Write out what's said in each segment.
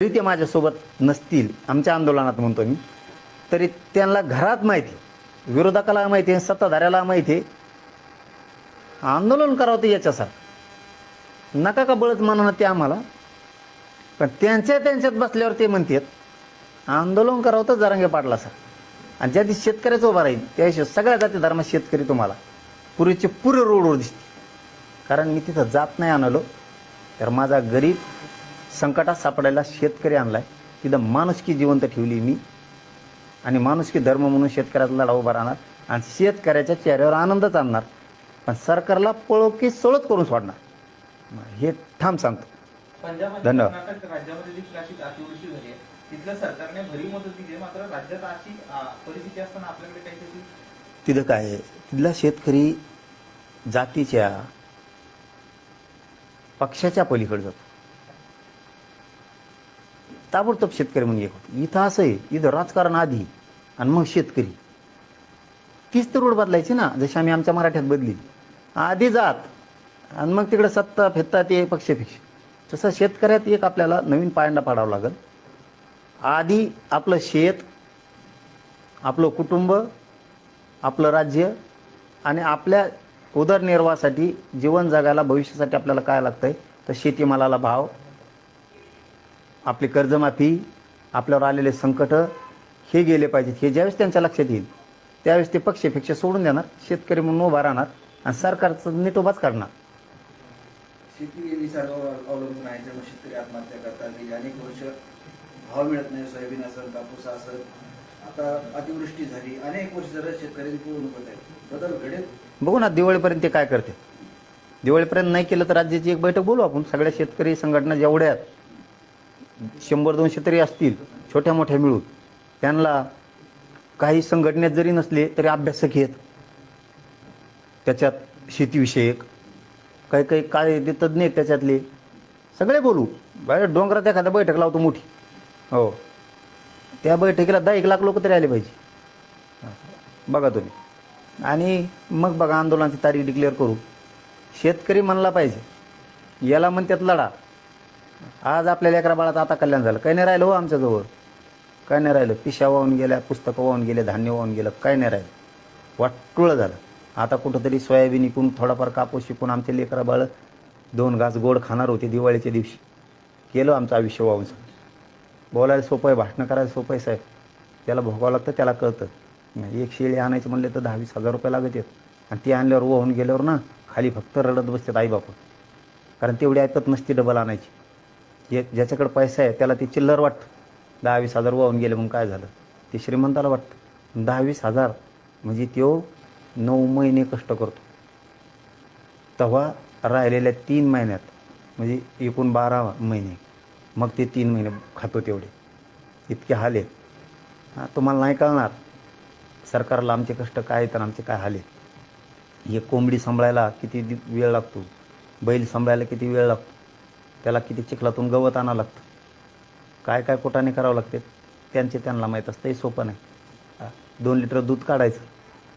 जरी ते माझ्यासोबत नसतील आमच्या आंदोलनात म्हणतो मी तरी त्यांना घरात माहिती विरोधकाला माहिती आहे सत्ताधाऱ्याला माहिती आहे आंदोलन करावं ते याच्यासाठी. नका का बळच म्हणणं ते आम्हाला? पण त्यांच्या त्यांच्यात बसल्यावर ते म्हणतात आंदोलन करावं तर जरांगे पाडला सर आणि ज्या दिवशी शेतकऱ्याचं उभा राहील त्याशिवाय सगळ्या जाती धर्मात शेतकरी तुम्हाला पुरेचे पुरे रोडवर दिसते कारण मी तिथं जात नाही आणलो तर माझा गरीब संकटात सापडायला शेतकरी आणलाय. तिथं माणुसकी जिवंत ठेवली मी. आणि माणुसकी धर्म म्हणून शेतकऱ्याचा लढा उभा राहणार आणि शेतकऱ्याच्या चेहऱ्यावर आनंदच आणणार पण सरकारला पळो की करून सोडणार. हे ठाम सांगतो. धन्यवाद. तिथं काय आहे? तिथला शेतकरी जातीच्या पक्षाच्या पलीकडे जातो. ताबडतोब शेतकरी म्हणून एक होतो. इथं असं आहे इथं राजकारण आधी आणि मग शेतकरी. तीच तर रोड बदलायची ना जशी आम्ही आमच्या मराठ्यात बदली. आधी जात आणि मग तिकडे सत्ता फेत्ता ते पक्षपेक्ष. तसं शेतकऱ्यात एक आपल्याला नवीन पायंडा पाडावं लागेल. आधी आपलं शेत आपलं कुटुंब आपलं राज्य आणि आपल्या उदरनिर्वाहासाठी जीवन जगायला भविष्यासाठी आपल्याला काय लागतंय? तर शेतीमालाला भाव आपली कर्जमाफी आपल्यावर आलेले संकट हे गेले पाहिजेत. हे ज्यावेळेस त्यांच्या लक्षात येईल त्यावेळेस ते पक्षपेक्षा सोडून देणार शेतकरी म्हणून उभा राहणार आणि सरकारचं नीट उभाच करणार. शेती निसर्गावर अवलंबून आहे. त्यामुळे शेतकरी आत्महत्या करतात गेली अनेक वर्ष भाव मिळत नाही. सोयाबीन असेल कापूस असेल आता अतिवृष्टी झाली. अनेक वर्ष जरा शेतकऱ्यांनी पूर्ण होत आहे बदल घडेल. बघू ना दिवाळीपर्यंत ते काय करते? दिवाळीपर्यंत नाही केलं तर राज्याची एक बैठक बोलू आपण. सगळ्या शेतकरी संघटना जेवढ्या आहेत, शंभर दोनशे तरी असतील छोट्या मोठ्या मिळून. त्यांना काही संघटनेत जरी नसले तरी अभ्यासक आहेत. त्याच्यात शेतीविषयक काही काही काय ते तज्ज्ञ आहेत त्याच्यातले. सगळे बोलू. बाहेर डोंगरात एखाद्या बैठक लावतो मोठी. हो. त्या बैठकीला दहा एक लाख लोक तरी आले पाहिजे. बघा तुम्ही. आणि मग बघा आंदोलनाची तारीख डिक्लेअर करू. शेतकरी म्हणला पाहिजे. याला म्हणतात लढा. आज आपल्या लेकरा बाळात आता कल्याण झालं. काही नाही राहिलं हो आमच्याजवळ काय नाही राहिलं. पिशा वाहून गेल्या पुस्तकं वाहून गेले धान्य वाहून गेलं काय नाही राहिलं. वाटुळं झालं. आता कुठंतरी सोयाबीन इकून थोडाफार कापूस शिकून आमचे लेकरा बाळ दोन घास गोड खाणार होते दिवाळीच्या दिवशी. केलं आमचं आयुष्य वाहून बोलायला सोपं आहे भाषणं करायला सोपं आहे साहेब. त्याला भोगावं लागतं त्याला कळतं. एक शेळी आणायचं म्हणले तर दहा वीस हजार रुपये लागत आहेत. आणि ती आणल्यावर वाहून गेल्यावर ना खाली फक्त रडत बसतात आई बाप. कारण तेवढी ऐकत नसते डबल आणायची. जे ज्याच्याकडे पैसा आहे त्याला ती चिल्लर वाटतं. दहा वीस हजार वाहून गेले मग काय झालं? ते श्रीमंताला वाटतं. दहा वीस हजार म्हणजे तो नऊ महिने कष्ट करतो. तेव्हा राहिलेल्या तीन महिन्यात म्हणजे एकूण बारा महिने मग ते तीन महिने खातो तेवढे. इतके हाल. आहेत हां तुम्हाला नाही कळणार. सरकारला आमचे कष्ट काय तर आमचे काय हाल. आहेत एक कोंबडी सांभाळायला किती वेळ लागतो? बैल सांभाळायला किती वेळ लागतो? त्याला किती चिखलातून गवत आणावं लागतं. काय काय कोटाने करावं लागते त्यांचे त्यांना माहीत असतं हे सोपं नाही. दोन लिटर दूध काढायचं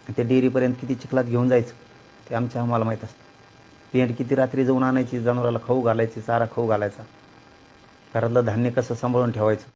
आणि ते डेअरीपर्यंत किती चिखलात घेऊन जायचं ते आमच्या आम्हाला माहीत असतं. पेंट किती रात्री जाऊन आणायची जनावराला खाऊ घालायची चारा खाऊ घालायचा. घरातलं धान्य कसं सांभाळून ठेवायचं?